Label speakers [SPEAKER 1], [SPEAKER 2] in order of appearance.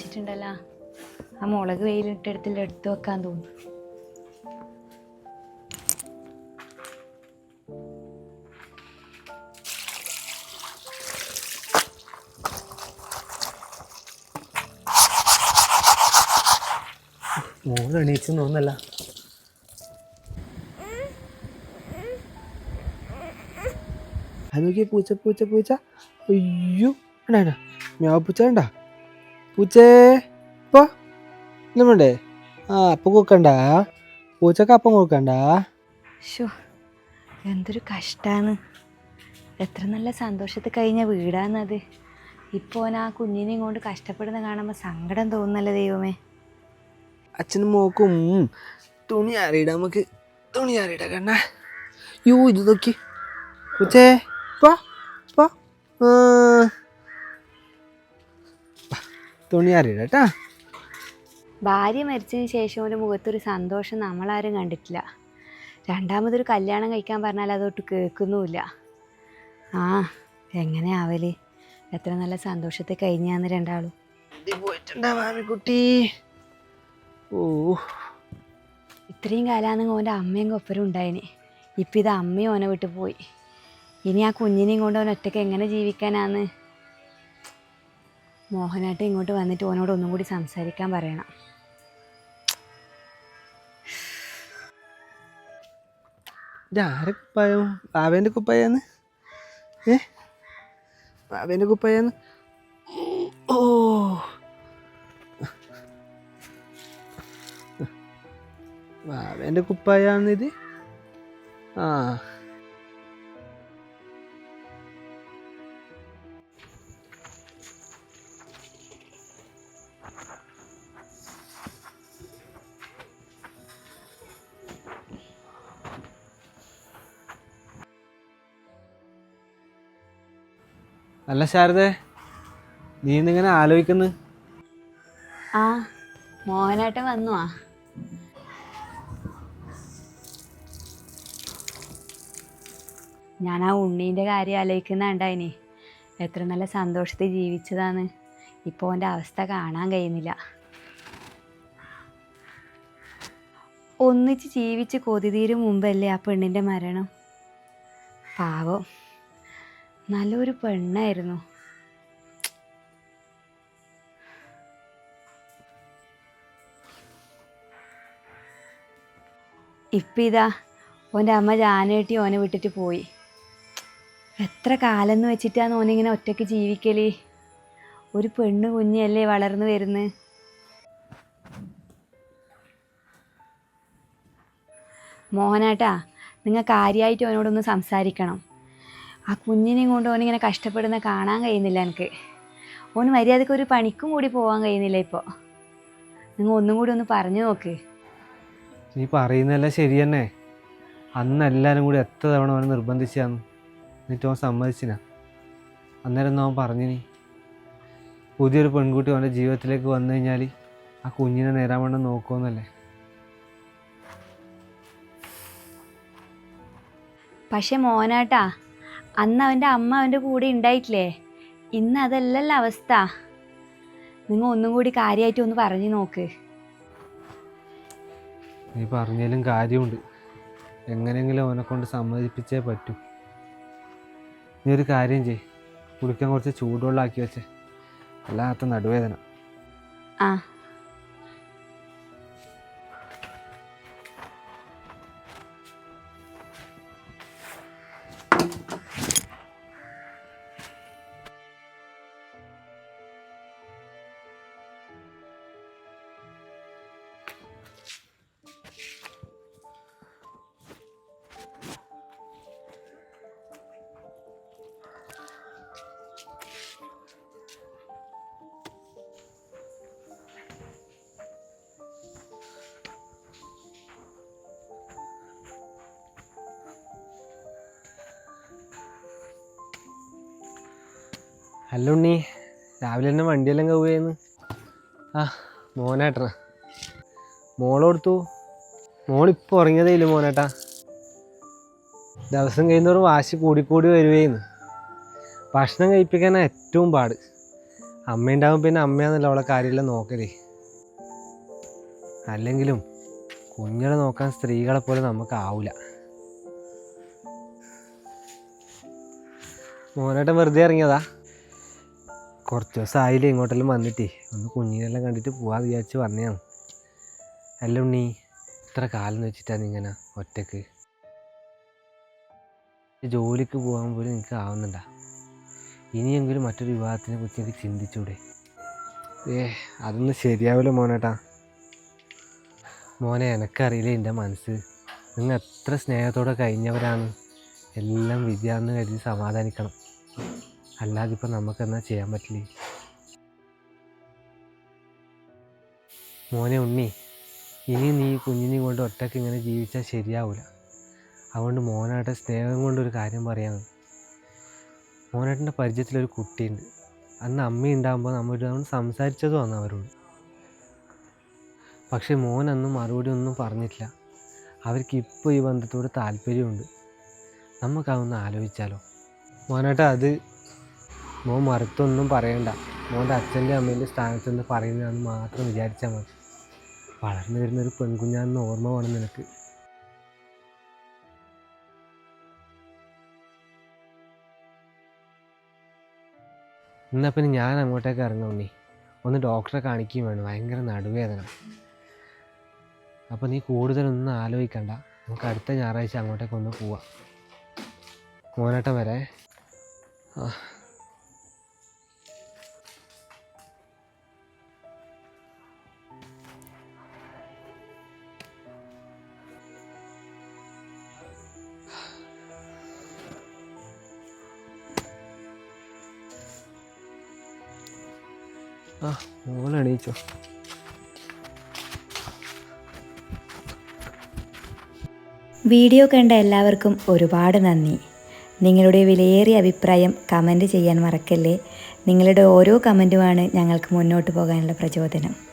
[SPEAKER 1] പിടിച്ചിട്ടുണ്ടല്ലോ ആ മുളക് വെയിലിട്ടെടുത്തിൽ എടുത്തു വെക്കാൻ തോന്നുന്നു.
[SPEAKER 2] മോൻ തോന്നല്ല അത് നോക്കിയ പൂച്ച പൂച്ച പൂച്ച. അയ്യോ മ്യാവ് പൂച്ച വേണ്ട പൂച്ചേ ഇപ്പൊ ഇല്ല വേണ്ടേ? ആ അപ്പം കൊടുക്കണ്ട. പൂച്ചക്ക് അപ്പം കൊടുക്കണ്ട.
[SPEAKER 1] ഷോ എന്തൊരു കഷ്ടാണ്. എത്ര നല്ല സന്തോഷത്തിൽ കഴിഞ്ഞ വീടാന്നത് ഇപ്പോൾ ആ കുഞ്ഞിനെയും കൊണ്ട് കഷ്ടപ്പെടുന്ന കാണുമ്പോൾ സങ്കടം തോന്നുന്നല്ലേ ദൈവമേ.
[SPEAKER 2] അച്ഛനും മോക്കും തുണി ആറിയിടാം നമുക്ക്. തുണി ആറിയിടാം കണ്ണ. യോ ഇത് നോക്കി. പൂച്ചേ പോ പോ തുണി അറിയില്ല കേട്ടാ
[SPEAKER 1] ഭാര്യ മരിച്ചതിന് ശേഷം ഒരു മുഖത്തൊരു സന്തോഷം നമ്മളാരും കണ്ടിട്ടില്ല. രണ്ടാമതൊരു കല്യാണം കഴിക്കാൻ പറഞ്ഞാൽ അതൊട്ട് കേൾക്കുന്നുമില്ല. ആ എങ്ങനെയാവൽ എത്ര നല്ല സന്തോഷത്തെ കഴിഞ്ഞാന്ന് രണ്ടാളും.
[SPEAKER 2] ഇത് പോയിട്ടുണ്ടാ മാമിക്കുട്ടി? ഓ
[SPEAKER 1] ഇത്രയും കാലാന്ന് ഓന്റെ അമ്മയും കൊപ്പരും ഉണ്ടായിന്. ഇപ്പം ഇത് അമ്മയും ഓനെ വിട്ടു പോയി. ഇനി ആ കുഞ്ഞിനെയും കൊണ്ട് അവൻ ഒറ്റയ്ക്ക് എങ്ങനെ ജീവിക്കാനാന്ന് മോഹനായിട്ട് ഇങ്ങോട്ട് വന്നിട്ട് ഓനോട് ഒന്നും കൂടി സംസാരിക്കാൻ പറയണം.
[SPEAKER 2] ഇതാരെ കുപ്പായോ? ബാബേന്റെ കുപ്പായാന്ന്? ഏ? ബാബേന്റെ കുപ്പായാന്ന്? ഓ. ബാബേന്റെ കുപ്പായാന്നിത് ആ. അല്ല ശാരദേ നീ ഇന്നിങ്ങനെ ആലോചിക്കുന്നു?
[SPEAKER 1] ആ മോഹനായിട്ട് വന്നു ആ ഞാൻ ആ ഉണ്ണീന്റെ കാര്യം ആലോചിക്കുന്നുണ്ടായിനി. എത്ര നല്ല സന്തോഷത്തിൽ ജീവിച്ചതാണ്. ഇപ്പോൾ അവന്റെ അവസ്ഥ കാണാൻ കഴിയുന്നില്ല. ഒന്നിച്ച് ജീവിച്ച് കൊതിതീരും മുമ്പല്ലേ ആ പെണ്ണിന്റെ മരണം? പാവം. നല്ലൊരു പെണ്ണായിരുന്നു. ഇപ്പം ഇതാ ഓന്റെ അമ്മ ജാനേട്ടി ഓനെ വിട്ടിട്ട് പോയി. എത്ര കാലം എന്ന് വെച്ചിട്ടാണ് ഓനിങ്ങനെ ഒറ്റയ്ക്ക് ജീവിക്കൽ? ഒരു പെണ്ണ് കുഞ്ഞല്ലേ വളർന്നു വരുന്നത് മോഹനാട്ടാ നിങ്ങൾ കാര്യമായിട്ട് അവനോടൊന്ന് സംസാരിക്കണം. ആ കുഞ്ഞിനെയും കൊണ്ട് ഓനിങ്ങനെ കഷ്ടപ്പെടുന്ന കാണാൻ കഴിയുന്നില്ല എനിക്ക്. ഓന് മര്യാദയ്ക്ക് ഒരു പണിക്കും കൂടി പോകാൻ കഴിയുന്നില്ല ഇപ്പോൾ നിങ്ങൾ ഒന്നും കൂടി ഒന്ന് പറഞ്ഞു നോക്ക്.
[SPEAKER 2] നീ പറയുന്നതെല്ലാം ശരി തന്നെ. അന്ന് എല്ലാവരും കൂടി എത്ര തവണ അവനെ നിർബന്ധിച്ചാന്ന് എന്നിട്ട് അവൻ സമ്മതിച്ചിന അന്നേരം ഒന്നും അവൻ പറഞ്ഞിനി പുതിയൊരു പെൺകുട്ടി അവന്റെ ജീവിതത്തിലേക്ക് വന്നു കഴിഞ്ഞാൽ ആ കുഞ്ഞിനെ നേരാൻ വേണ്ടി നോക്കുമെന്നല്ലേ
[SPEAKER 1] പക്ഷെ മോനാട്ടാ അന്ന് അവന്റെ അമ്മ അവന്റെ കൂടെ ഉണ്ടായിട്ടില്ലേ? ഇന്ന് അതല്ലല്ലോ അവസ്ഥ. നിങ്ങൾ ഒന്നും കൂടി കാര്യമായിട്ട് ഒന്ന് പറഞ്ഞു നോക്ക്.
[SPEAKER 2] നീ പറഞ്ഞാലും കാര്യമുണ്ട്. എങ്ങനെയെങ്കിലും അവനെ കൊണ്ട് സമ്മതിപ്പിച്ചേ പറ്റൂ. നീ ഒരു കാര്യം ചെയ് കുളിക്കാൻ കുറച്ച് ചൂടുവെള്ളമാക്കി വെച്ചേ. അല്ലാത്ത നടുവേദന.
[SPEAKER 1] ആ.
[SPEAKER 2] അല്ല ഉണ്ണി. രാവിലെ തന്നെ വണ്ടിയെല്ലാം കവുകയെന്ന് ആ മോനേട്ടനാ മോളെടുത്തു മോളിപ്പോൾ ഉറങ്ങിയതേ ഇല്ല മോനേട്ടാ? ദിവസം കഴിയുന്നവർ വാശി കൂടിക്കൂടി വരുവേന്ന്. ഭക്ഷണം കഴിപ്പിക്കാനാണ് ഏറ്റവും പാട്. അമ്മയുണ്ടാവും പിന്നെ അമ്മയാന്നല്ല അവളെ കാര്യമെല്ലാം നോക്കലേ. അല്ലെങ്കിലും കുഞ്ഞുങ്ങളെ നോക്കാൻ സ്ത്രീകളെ പോലെ നമുക്ക് ആവില്ല മോനേട്ടൻ വെറുതെ ഇറങ്ങിയതാ? കുറച്ച് ദിവസം ആയില്ലേ ഇങ്ങോട്ടെല്ലാം വന്നിട്ടേ. ഒന്ന് കുഞ്ഞിനെല്ലാം കണ്ടിട്ട് പോവാന്ന് വിചാരിച്ച് വന്നതാണ് അല്ല ഉണ്ണി ഇത്ര കാലം വെച്ചിട്ടാണ് ഇങ്ങനെ ഒറ്റയ്ക്ക്? ജോലിക്ക് പോകാൻ പോലും എനിക്ക് ആവുന്നുണ്ടാ? ഇനിയെങ്കിലും മറ്റൊരു വിവാഹത്തിനെ കുറിച്ച് എനിക്ക് ചിന്തിച്ചൂടെ? ഏ അതൊന്നും ശരിയാവില്ല മോനേട്ടാ. മോനെ എനക്കറിയില്ല എന്റെ മനസ്സ്. നിങ്ങൾ എത്ര സ്നേഹത്തോടെ കഴിഞ്ഞവരാണ്. എല്ലാം വിദ്യാന്ന് കരുതി സമാധാനിക്കണം. അല്ലാതെ ഇപ്പം നമുക്കെന്നാ ചെയ്യാൻ പറ്റില്ലേ? മോനെ ഉണ്ണി ഇനി നീ കുഞ്ഞിനെ കൊണ്ട് ഒറ്റയ്ക്ക് ഇങ്ങനെ ജീവിച്ചാൽ ശരിയാവില്ല അതുകൊണ്ട് മോനായിട്ട് സ്നേഹം കൊണ്ടൊരു കാര്യം പറയാം. മോനേട്ടന്റെ പരിചയത്തിലൊരു കുട്ടിയുണ്ട്. അന്ന് അമ്മ ഉണ്ടാകുമ്പോൾ നമ്മൾ തവണ വന്നു അവരോട്. പക്ഷേ മോൻ അന്ന് മറുപടി ഒന്നും പറഞ്ഞിട്ടില്ല. അവർക്ക് ഇപ്പോൾ ഈ ബന്ധത്തോട് താല്പര്യമുണ്ട്. നമുക്കതൊന്ന് ആലോചിച്ചാലോ? മോനേട്ടാ അത് മോൻ മറുത്തൊന്നും പറയണ്ട. മോന്റെ അച്ഛന്റെ അമ്മേന്റെ സ്ഥാനത്ത് നിന്ന് പറയുന്നതെന്ന് മാത്രം വിചാരിച്ചാൽ മതി. വളർന്നു വരുന്നൊരു പെൺകുഞ്ഞാണെന്ന് ഓർമ്മ വേണം നിനക്ക്. ഇന്നപ്പം ഞാൻ അങ്ങോട്ടേക്ക് ഇറങ്ങാം നീ ഒന്ന് ഡോക്ടറെ കാണിക്കുകയും വേണം. ഭയങ്കര നടുവേദന. അപ്പോൾ നീ കൂടുതലൊന്നും ആലോചിക്കണ്ട. നമുക്ക് അടുത്ത ഞായറാഴ്ച അങ്ങോട്ടേക്ക് ഒന്ന് പോവാം. മോനേട്ടം വരെ. ആ ആ
[SPEAKER 3] വീഡിയോ കണ്ട എല്ലാവർക്കും ഒരുപാട് നന്ദി. നിങ്ങളുടെ വിലയേറിയ അഭിപ്രായം കമന്റ് ചെയ്യാൻ മറക്കല്ലേ? നിങ്ങളുടെ ഓരോ കമന്റുമാണ് ഞങ്ങൾക്ക് മുന്നോട്ട് പോകാനുള്ള പ്രചോദനം.